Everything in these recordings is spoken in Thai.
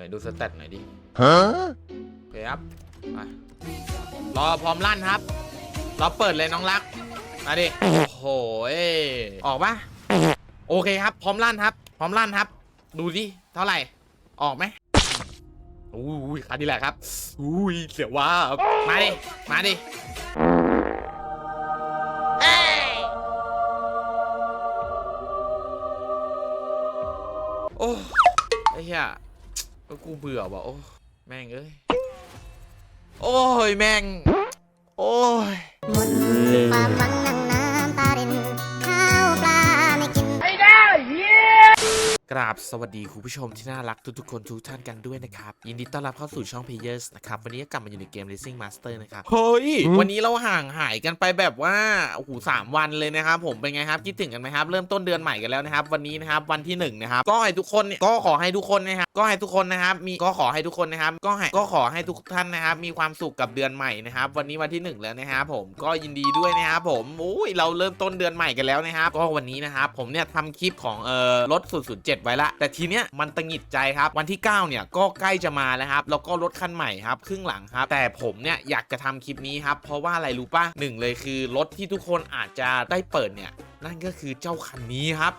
ไหนดูสเตตหน่อยดิ Huh? โอเคครับไปรอพร้อมลั่นครับรอเปิดเลยน้องรัก มาดิ โอ้โหยออกปะโอเคครับ พร้อมลั่นครับ พร้อมลั่นครับ ดูดิ เท่าไหร่ ออกไหมอุ้ยคันนี้แหละครับ อุ้ยเสียวว่าบมาดิ มาดิโอ้ไอ้เหี้ย ก็กูเบื่อว่ะโอ้แม่งเอ้ย โอ้ยแม่ง โอ้ยความหวังนั่ง กราบสวัสดีคุณผู้ชมที่น่ารักทุกๆคนทุกท่านกันด้วยนะครับ ยินดีต้อนรับเข้าสู่ช่อง Players นะครับ วันนี้ก็กลับมาอยู่ในเกม Racing Master นะครับ เฮ้ยอืมวันนี้เราห่างหายกันไปแบบว่าโอ้โหสามวันเลยนะครับ ผมเป็นไงครับ คิดถึงกันไหมครับ เริ่มต้นเดือนใหม่กันแล้วนะครับ วันนี้นะครับวันที่หนึ่งนะครับก็ให้ทุกคนเนี่ยก็ขอให้ทุกคนนะครับก็ให้ทุกคนนะครับมีก็ขอให้ทุกคนนะครับก็ให้ก็ขอให้ทุกท่านนะครับมีความสุขกับเดือนใหม่นะครับวันนี้วันที่หนึ่งแล้วนะครับผมก็ยินดีด้วยนะครับผมอุ้ยเราเริ่มต้นเดือนใหม่กันแล้วนะครับก็วันนี้นะครับผมเนี่ยทำคลิปของเอ่อรถบไว้ละ แต่ทีเนี้ยมันตังหิดใจครับ วันที่ 9 เนี่ยก็ใกล้จะมาแล้วครับ แล้วก็รถคันใหม่ครับครึ่งหลังครับ แต่ผมเนี่ยอยากจะทำคลิปนี้ครับ เพราะว่าอะไรรู้ป่ะหนึ่งเลยคือ รถที่ทุกคนอาจจะได้เปิดเนี่ย นั่นก็คือเจ้าคันนี้ครับ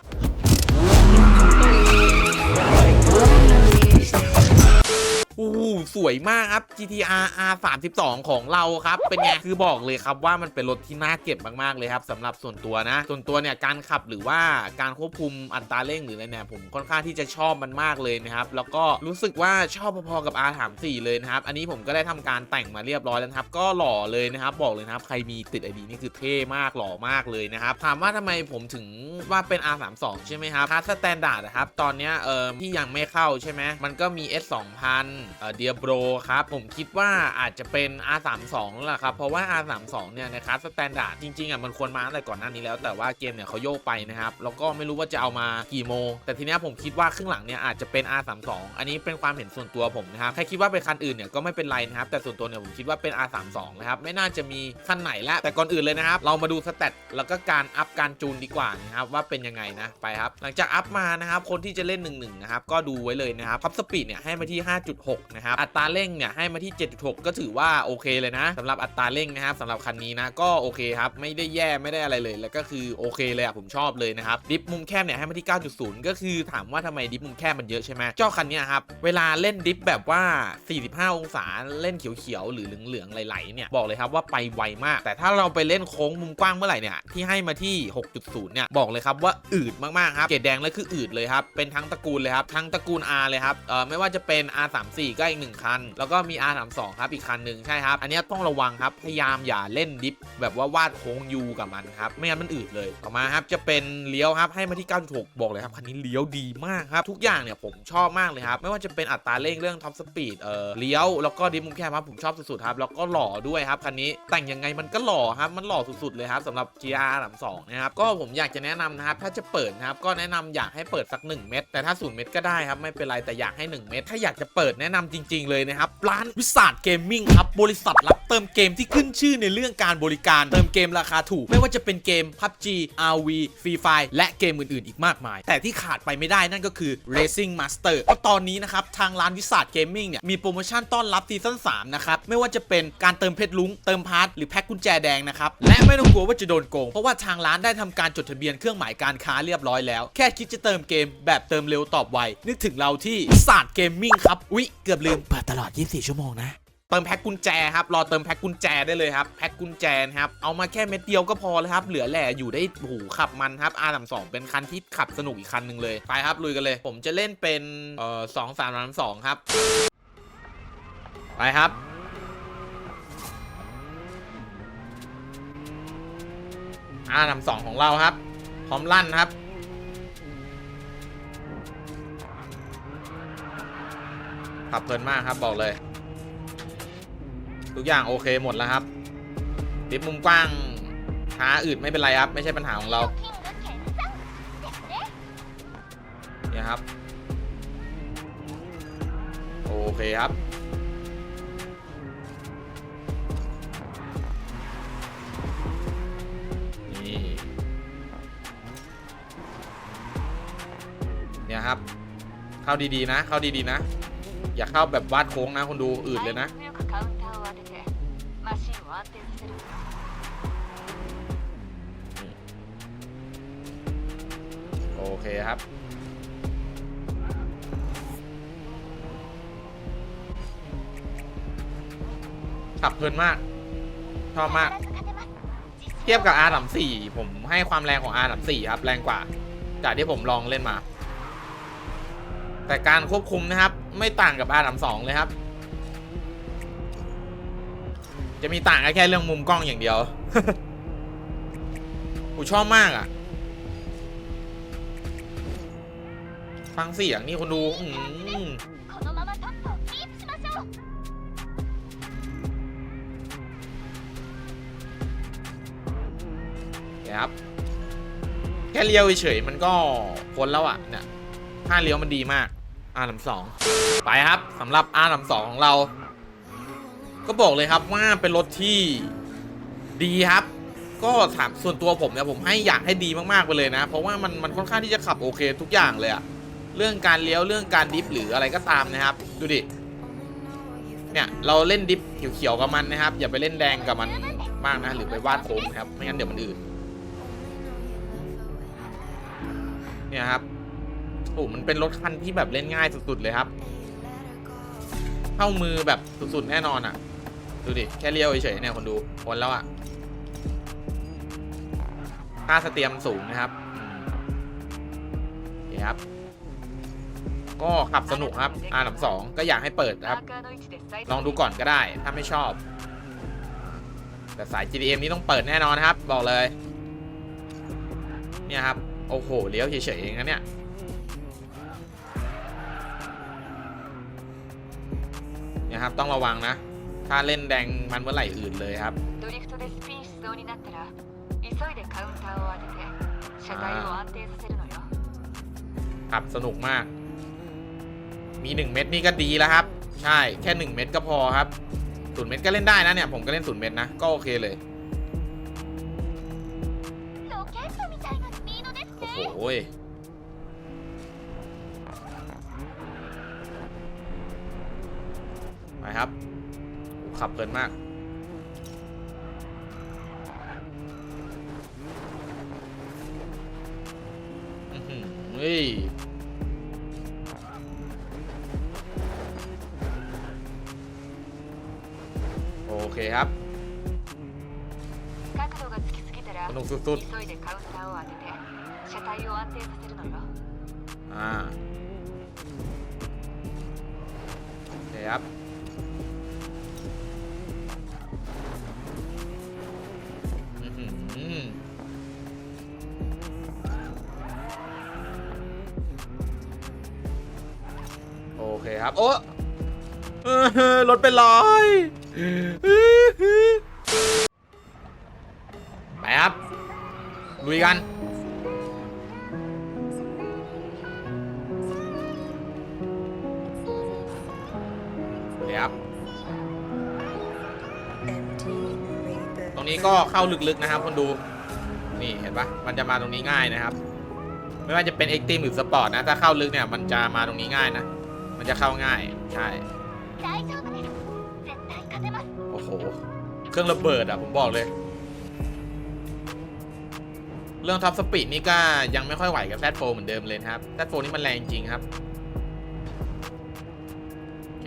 อู้หูสวยมากครับ GTR R 3 2ของเราครับ เป็นไง คือบอกเลยครับว่ามันเป็นรถที่น่าเก็บมากๆเลยครับสำหรับส่วนตัวนะ ส่วนตัวเนี่ยการขับหรือว่าการควบคุมอัตราเร่งหรืออะไรเนี่ยผมค่อนข้างที่จะชอบมันมากเลยนะครับ แล้วก็รู้สึกว่าชอบพอๆกับ R 3 4เลยนะครับ อันนี้ผมก็ได้ทำการแต่งมาเรียบร้อยแล้วครับ ก็หล่อเลยนะครับ บอกเลยนะครับ ใครมีติดไอดีนี่คือเท่มากหล่อมากเลยนะครับถามว่าทำไมผมถึงว่าเป็น R 3 2ใช่ไหมครับคาสแตนดาร์ดนะครับตอนเนี้ยเออที่ยังไม่เข้าใช่ไหมมันก็มี S 2 0 0 0เดียโบรครับ ผมคิดว่าอาจจะเป็น R 3 2แล้วล่ะครับ เพราะว่า R 3 2 เนี่ยในคาสสแตนดาร์ดจริงๆอะมันควรมาตั้งแต่ก่อนหน้านี้แล้ว แต่ว่าเกมเนี่ยเขาโยกไปนะครับ แล้วก็ไม่รู้ว่าจะเอามากี่โม แต่ทีนี้ผมคิดว่าครึ่งหลังเนี่ยอาจจะเป็น R 3 2 อันนี้เป็นความเห็นส่วนตัวผมนะครับใครคิดว่าเป็นคันอื่นเนี่ยก็ไม่เป็นไรนะครับ แต่ส่วนตัวเนี่ยผมคิดว่าเป็น R 3 2 นะครับไม่น่าจะมีคันไหนแล้วแต่ก่อนอื่นเลยนะครับเรามาดูสเตตแล้วก็การอัพการจูนดีกว่านะครับว่าเป็นยังไงนะไปครับหลังจากอัพมานะครับคนที่จะเล่น1 1นะครับก็ดูไว้เลยนะครับท็อปสปีดเนี่ยให้มาที่5.6นะครับ อัตราเร่งเนี่ยให้มาที่ 7.6 ก็ถือว่าโอเคเลยนะสำหรับอัตราเร่งนะครับสำหรับคันนี้นะก็โอเคครับไม่ได้แย่ไม่ได้อะไรเลย แล้วก็คือโอเคเลยอะผมชอบเลยนะครับดิฟมุมแคบเนี่ยให้มาที่ 9.0 ก็คือถามว่าทำไมดิฟมุมแคบมันเยอะใช่ไหมเจ้าคันนี้ครับเวลาเล่นดิฟแบบว่า 45 องศาเล่นเขียวๆหรือเหลืองๆไหลๆเนี่ยบอกเลยครับว่าไปไวมาก แต่ถ้าเราไปเล่นโค้งมุมกว้างเมื่อไหร่เนี่ยที่ให้มาที่ 6.0 เนี่ยบอกเลยครับว่าอืดมากๆครับเกรดแดงเลยคืออืดเลยครับเป็นทั้งตระกูลเลยครับทั้งตระกูล R เลยครับเอ่อไม่ว่าจะเป็น4 ก็อีกหนึ่งคัน แล้วก็มี R32 ครับอีกคันหนึ่งใช่ครับ อันนี้ต้องระวังครับพยายามอย่าเล่นดิฟแบบว่าวาดโค้งยูกับมันครับไม่งั้นมันอืดเลยต่อมาครับจะเป็นเลี้ยวครับให้มาที่ 9.6 บอกเลยครับคันนี้เลี้ยวดีมากครับทุกอย่างเนี่ยผมชอบมากเลยครับไม่ว่าจะเป็นอัตราเร่งเรื่องท็อปสปีดเอ่อเลี้ยวแล้วก็ดิฟมุมแคบครับผมชอบสุดๆครับแล้วก็หล่อด้วยครับคันนี้แต่งยังไงมันก็หล่อครับมันหล่อสุดๆเลยครับสำหรับ GR 32นะครับก็ผมอยากจะแนะนำนะครับถ้าจะเปิดนะครับก็แนะนำอยากให้เปิดสัก 1 เม็ดแต่ถ้า0เม็ดก็ได้ครับไม่เป็นไรแต่อยากให้ 1 เม็ดถ้าอยากจะเปิดแนะนำจริง ๆ เลยนะครับ ร้านวิสาดเกมมิ่งครับ บริษัทรับเติมเกมที่ขึ้นชื่อในเรื่องการบริการ เติมเกมราคาถูก ไม่ว่าจะเป็นเกม PUBG RV Free Fire และเกมอื่น ๆ อีกมากมาย แต่ที่ขาดไปไม่ได้นั่นก็คือ Racing Master เพราะตอนนี้นะครับทางร้านวิสาดเกมมิ่งเนี่ยมีโปรโมชั่นต้อนรับซีซั่น3นะครับไม่ว่าจะเป็นการเติมเพชรลุ้งเติมพาร์ทหรือแพ็คกุญแจแดงนะครับและไม่ต้องกลัวว่าจะโดนโกงเพราะว่าทางร้านได้ทำการจดทะเบียนเครื่องหมายการค้าเรียบร้อยแล้ว แค่คิดจะเติมเกมแบบเติมเร็วตอบไวนึกถึงเราที่ศาสตร์เกมมิ่งครับอุ๊ยเกือบลืมเปิดตลอด 24 ชั่วโมงนะ เติมแพ็คกุญแจครับ รอเติมแพ็คกุญแจได้เลยครับ แพ็คกุญแจครับ เอามาแค่เม็ดเดียวก็พอแล้วครับ เหลือแหล่อยู่ได้โหูขับมันครับ R32 เป็นคันที่ขับสนุกอีกคันหนึ่งเลย ไปครับลุยกันเลย ผมจะเล่นเป็นเอ่อสองสามสามสองครับ ไปครับ R32 ของเราครับ พร้อมลั่นครับ ขับเพลินมากครับบอกเลย ทุกอย่างโอเคหมดแล้วครับดิฟมุมกว้างช้าอืดไม่เป็นไรครับ ไม่ใช่ปัญหาของเราเนี่ยครับ โอเคครับนี่เนี่ยครับ เข้าดีๆนะ เข้าดีๆนะ อย่าเข้าแบบวาดโค้งนะคนดูอืดเลยนะ タイミングよくカウンターを当ててマシンを安定させる โอเคครับ ขับเพลินมาก ชอบมาก เทียบกับ R 3 4ผมให้ความแรงของ R 3 4ครับ แรงกว่า จากที่ผมลองเล่นมา แต่การควบคุมนะครับ ไม่ต่างกับอาร์สองเลยครับ จะมีต่างแค่เรื่องมุมกล้องอย่างเดียวกูชอบมากอะ ฟังเสียงนี่คนดู อืมครับ แค่เลี้ยวเฉยมันก็พ้นแล้วอะ เนี่ยห้าเลี้ยวมันดีมาก R ลำสองไปครับสำหรับ R ลำสองของเรา ก็บอกเลยครับว่าเป็นรถที่ดีครับ ก็ถามส่วนตัวผมเนี่ยผมให้อยากให้ดีมากๆไปเลยนะ เพราะว่ามันมันค่อนข้างที่จะขับโอเคทุกอย่างเลยอะเรื่องการเลี้ยวเรื่องการดิฟหรืออะไรก็ตามนะครับ ดูดิเนี่ยเราเล่นดิฟเขียวๆกับมันนะครับ อย่าไปเล่นแดงกับมันมากนะหรือไปวาดโค้งนะครับไม่งั้นเดี๋ยวมันอืดเนี่ยครับ โอ้มันเป็นรถคันที่แบบเล่นง่ายสุดๆเลยครับ เข้ามือแบบสุดๆแน่นอนอะ ดูดิ แค่เลี้ยวเฉยๆเนี่ยคนดูคนแล้วอะ ค่าสเตียมสูงนะครับนี่ครับ ก็ขับสนุกครับอาร์ลำสองก็อยากให้เปิดครับ ลองดูก่อนก็ได้ ถ้าไม่ชอบ แต่สาย GDM นี้ต้องเปิดแน่นอนครับ บอกเลย เนี่ยครับ โอ้โห เลี้ยวเฉยๆเองนะเนี่ย นี่ยครับ ต้องระวังนะ ถ้าเล่นแดงมันเมื่อไหร่อื่นเลยครับ ドリフトでスピンしそうになったら急いでカウンターを当てて車体を安定させるのよ ขับสนุกมาก มี 1 เม็ดนี่ก็ดีแล้วครับ ใช่ แค่ 1 เม็ดก็พอครับศูนย์เม็ดก็เล่นได้นะเนี่ย ผมก็เล่นศูนย์เม็ดนะ ก็โอเคเลย ロケットみたいなスピードです โอ้โห มาครับขับเพลินมากอื้ยโอเคครับสนุกสุดๆอ่าโอเคครับ ครับ โอ้รถเป็นร้อยไปครับลุยกันนี่ครับ ตรงนี้ก็เข้าลึกๆนะครับคนดู นี่เห็นปะมันจะมาตรงนี้ง่ายนะครับ ไม่ว่าจะเป็นเอ็กตีมหรือสปอร์ตนะ ถ้าเข้าลึกเนี่ย มันจะมาตรงนี้ง่ายนะันจะเข้าง่ายใช่โอ้โห เครื่องระเบิดอะผมบอกเลย เรื่องท็อปสปีดนี่ก็ยังไม่ค่อยไหวกับแซดโฟเหมือนเดิมเลยครับแซดโฟนี่มันแรงจริงครับ โอเค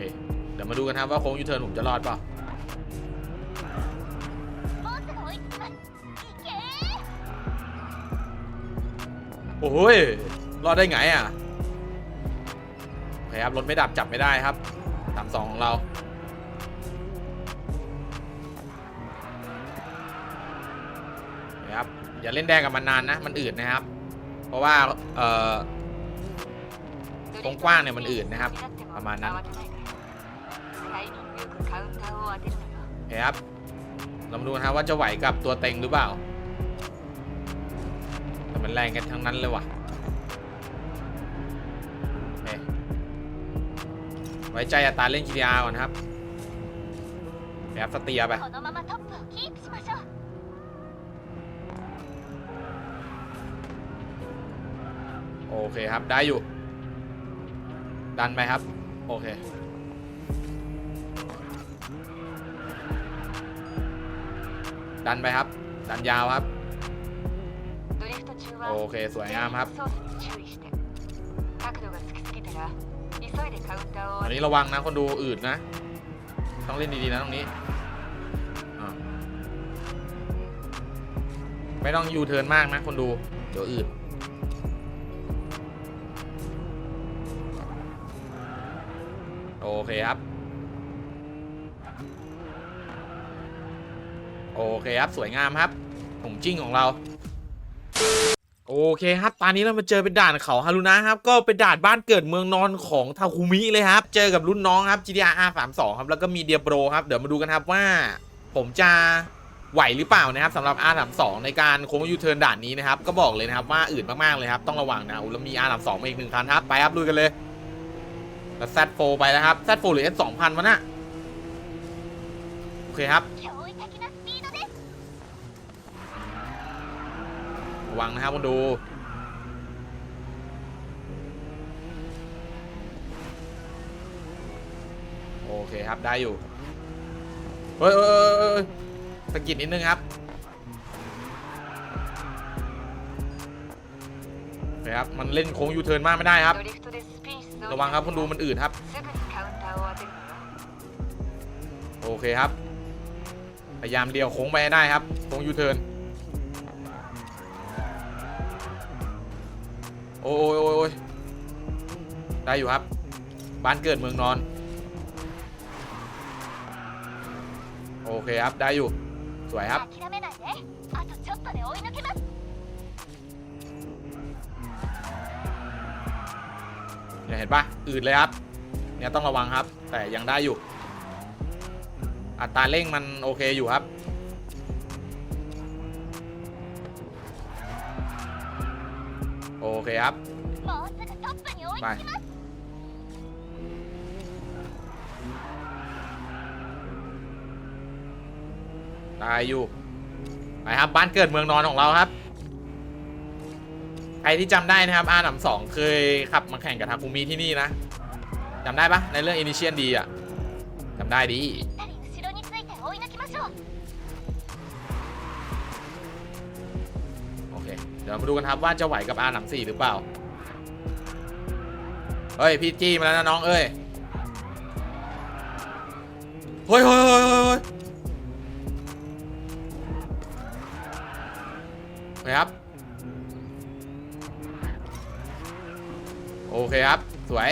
เดี๋ยวมาดูกันครับว่าโค้งยูเทิร์นผมจะรอดป่าโอ้ยรอดได้ไงอะ ครับรถไม่ดับจับไม่ได้ครับสามสองของเราครับอย่าเล่นแดงกับมันนานนะมันอืดนะครับ เพราะว่าเอ่อตรงกว้างเนี่ยมันอืดนะครับ ประมาณนั้นเฮ้ครับลองดูนะครับว่าจะไหวกับตัวเต็งหรือเปล่าแต่มันแรงกันทั้งนั้นเลยว่ะ ไว้ใจอัตราเล่น GTR ก่อนครับแบบสเตียไปโอเคครับได้อยู่ ดันไปครับ โอเคดันไปครับ ดันยาวครับ โอเค สวยงามครับ อันนี้ระวังนะคนดูอืดนะ ต้องเล่นดีๆนะตรงนี้ไม่ต้องยูเทิร์นมากนะคนดู เดี๋ยวอืดโอเคครับ โอเคครับ สวยงามครับผมจิ้งของเรา เคครับ ตอนนี้เรามาเจอเป็นด่านเขาฮารุนะครับ ก็เป็นด่านบ้านเกิดเมืองนอนของทาคุมิเลยครับ เจอกับรุ่นน้องครับ GTR R32 ครับ แล้วก็มีเดียโปรครับ เดี๋ยวมาดูกันครับว่า ผมจะไหวหรือเปล่านะครับสำหรับ R32 ในการโค้งยูเทิร์นด่านนี้นะครับ ก็บอกเลยนะครับว่าอื่นมากๆเลยครับ ต้องระวังนะอุ้ยแล้วมี R32 มาอีกหนึ่งคันครับ ไปครับลุยกันเลยแล้ว Z4 ไปแล้วครับ Z4 หรือ S2000 วะนะโอเคครับ ระวังนะครับคนดู โอเคครับได้อยู่ เฮ้ยสกิดนิดนึงครับนะครับ มันเล่นโค้งยูเทิร์นมากไม่ได้ครับ ระวังครับคุณดูมันอื่นครับ โอเคครับ พยายามเลี้ยวโค้งไปได้ครับ โค้งยูเทิร์น โอ้ยโอ้ยได้อยู่ครับ บ้านเกิดเมืองนอน โอเคครับ ได้อยู่ สวยครับ เนี่ยเห็นปะอืดเลยครับ เนี่ยต้องระวังครับ แต่ยังได้อยู่ อัตราเร่งมันโอเคอยู่ครับ โอเคครับ ไป ตายอยู่ ไปครับ บ้านเกิดเมืองนอนของเราครับ ใครที่จำได้นะครับอาหนำสองเคยขับมาแข่งกับทาคุมีที่นี่นะจำได้ปะในเรื่องอินิเชียนดีอะจำได้ดี เดี๋ยวมาดูกันครับว่าจะไหวกับอาหนำสี่หรือเปล่า เฮ้ยพี่จี้มาแล้วนะน้องเอ้ย เฮ้ยเฮ้ยเฮ้ยเฮ้ยไปครับ โอเคครับ สวย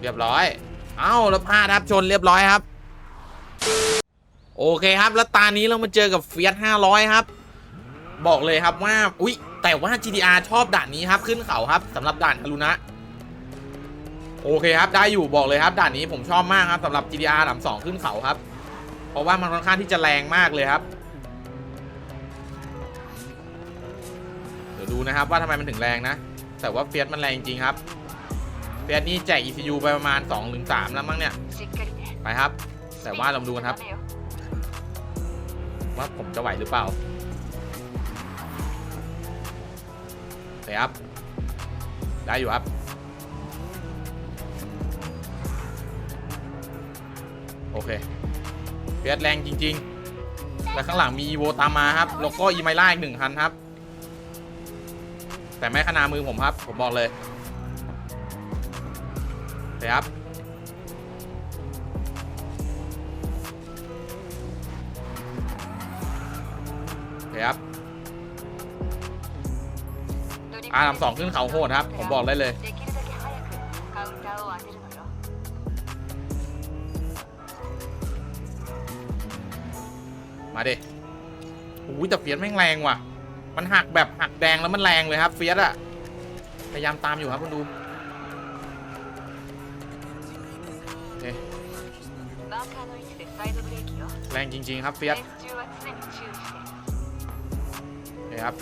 เรียบร้อย เอ้าแล้วพลาดครับชนเรียบร้อยครับ โอเคครับ แล้วตานี้เรามาเจอกับเฟียส500 ครับ บอกเลยครับว่าอุ๊ยแต่ว่า GTR ชอบด่านนี้ครับขึ้นเขาครับสำหรับด่านฮารุนะโอเคครับได้อยู่บอกเลยครับด่านนี้ผมชอบมากครับสำหรับ GTR ลำสองขึ้นเขาครับ เพราะว่ามันค่อนข้างที่จะแรงมากเลยครับเดี๋ยวดูนะครับว่าทำไมมันถึงแรงนะ แต่ว่าเฟียสมันแรงจริงครับเฟียสนี่แจก ECU ไปประมาณ2ถึง3แล้วมั้งเนี่ยไปครับ แต่ว่าลองดูกันครับ ว่าผมจะไหวหรือเปล่า สียครับ ได้อยู่ครับ โอเคเพียสแรงจริง ๆ แต่ข้างหลังมีอีโวตามมาครับ แล้วก็อีไมล่าอีกหนึ่งคันครับ แต่ไม่ขนามือผมครับ ผมบอกเลยเสียครับเสียครับ อ่าลำสองขึ้นเขาโหดครับ ผมบอกได้เลย มาดิอ้ยแต่เฟียสแม่งแรงว่ะ มันหักแบบหักแดงแล้วมันแรงเลยครับ เฟียสอะพยายามตามอยู่ครับคุณดูแรงจริง ๆ ครับเฟียสเครับ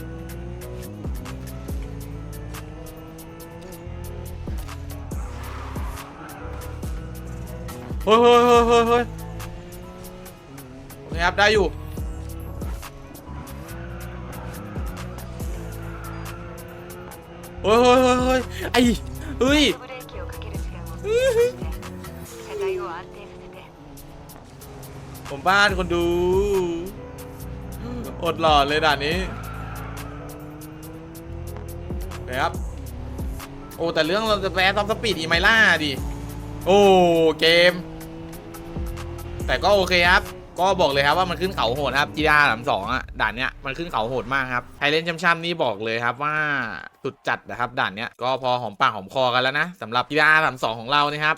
เฮ้ยเฮ้ยเฮ้ยเฮ้ยเฮ้ยโอเคครับ ได้อยู่ เฮ้ยเฮ้ยเฮ้ยเฮ้ยไอ้เฮ้ย ブレーキをかける時間を短くして車体を安定させて ผมบ้านคนดู อดหล่อเลยด่านนี้นะครับ โอ้แต่เรื่องเราจะแพ้ซับสปีดอีไมล่าดิ โอ้เกม แต่ก็โอเคครับ ก็บอกเลยครับว่ามันขึ้นเขาโหดครับ GR สามสองอะด่านเนี้ยมันขึ้นเขาโหดมากครับใครเล่นช้ำๆนี่บอกเลยครับว่าสุดจัดนะครับด่านเนี้ยก็พอหอมปากหอมคอกันแล้วนะสำหรับ GR สามสองของเรานะครับ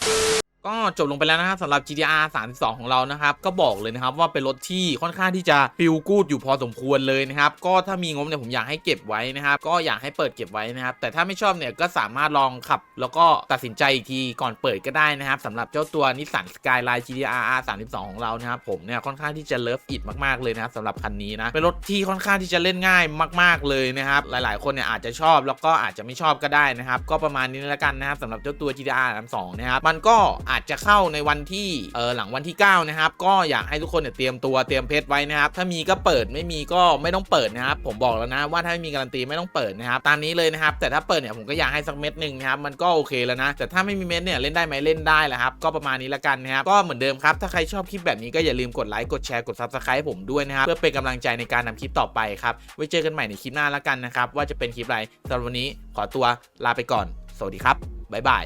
ก็จบลงไปแล้วนะครับสำหรับ GTR 32 ของเรานะครับ ก็บอกเลยนะครับว่าเป็นรถที่ค่อนข้างที่จะฟิลกูดอยู่พอสมควรเลยนะครับ ก็ถ้ามีงบเนี่ยผมอยากให้เก็บไว้นะครับ ก็อยากให้เปิดเก็บไว้นะครับ แต่ถ้าไม่ชอบเนี่ยก็สามารถลองขับ แล้วก็ตัดสินใจอีกทีก่อนเปิดก็ได้นะครับสำหรับเจ้าตัวนิสสันสกายไลน์ GTR R 32ของเรานะครับผมเนี่ยค่อนข้างที่จะเลิฟอิดมากๆเลยนะครับสำหรับคันนี้นะเป็นรถที่ค่อนข้างที่จะเล่นง่ายมาก ๆเลยนะครับหลาย ๆ คนเนี่ยอาจจะชอบแล้วก็อาจจะไม่ชอบก็ได้นะครับก็ประมาณนี้แล้วกันนะครับสำหรับเจ้าตัว GTR 32นะครับมันก็อาจจะเข้าในวันที่เออหลังวันที่ 9 นะครับ ก็อยากให้ทุกคนเนี่ยเตรียมตัวเตรียมเพชรไว้นะครับ ถ้ามีก็เปิดไม่มีก็ไม่ต้องเปิดนะครับ ผมบอกแล้วนะว่าถ้าไม่มีการันตีไม่ต้องเปิดนะครับตามนี้เลยนะครับ แต่ถ้าเปิดเนี่ยผมก็อยากให้สักเม็ดหนึ่งนะครับมันก็โอเคแล้วนะแต่ถ้าไม่มีเม็ดเนี่ยเล่นได้ไหมเล่นได้แหละครับก็ประมาณนี้ละกันนะครับก็เหมือนเดิมครับถ้าใครชอบคลิปแบบนี้ก็อย่าลืมกดไลค์กดแชร์กด subscribe ให้ผมด้วยนะครับเพื่อเป็นกำลังใจในการทำคลิปต่อไปครับไว้เจอกันใหม่ในคลิปหน้าละกันนะครับว่าจะเป็นคลิปอะไรสำหรับวันนี้ขอตัวลาไปก่อน สวัสดีครับบ๊ายบาย